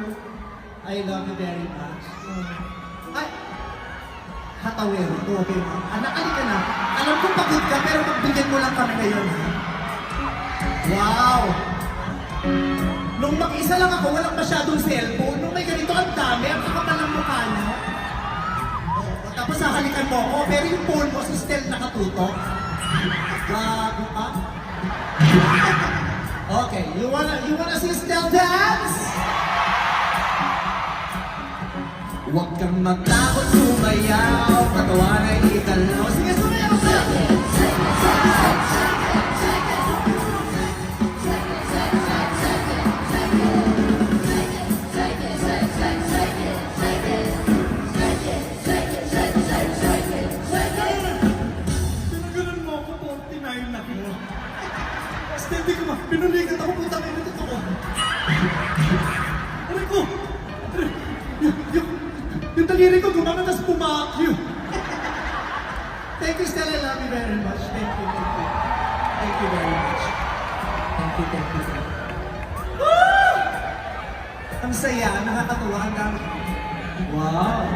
I love you very much. Ay, Hatawero, okay mo. Anak, ka na. Alam ko pagod ka, pero magbigyan mo lang kami ngayon? Wow! Nung mag-isa lang ako, walang masyadong cellphone. Nung may ganito, ang dami. Ang kakapal ng mukha niyo. Oo, tapos hahalikan mo ako, pero yung phone mo, si Stel nakatutok. Gago ka. Okay, you wanna, you wanna see Stel dance? Huwag kang matakot sumayaw, katawan ay italaw. Sige, sumayaw ka! Pinagalan mo ako, 49 na kilo. Basta hindi ko ma, pinulikat ako, puta kayo na daliri ko gumana, tapos pumakyo. Thank you, Stella. Love you very much. Thank you, thank you. Thank you very much. Thank you, thank you. Woo! Ang saya, nakakatuwa. Ang. Wow!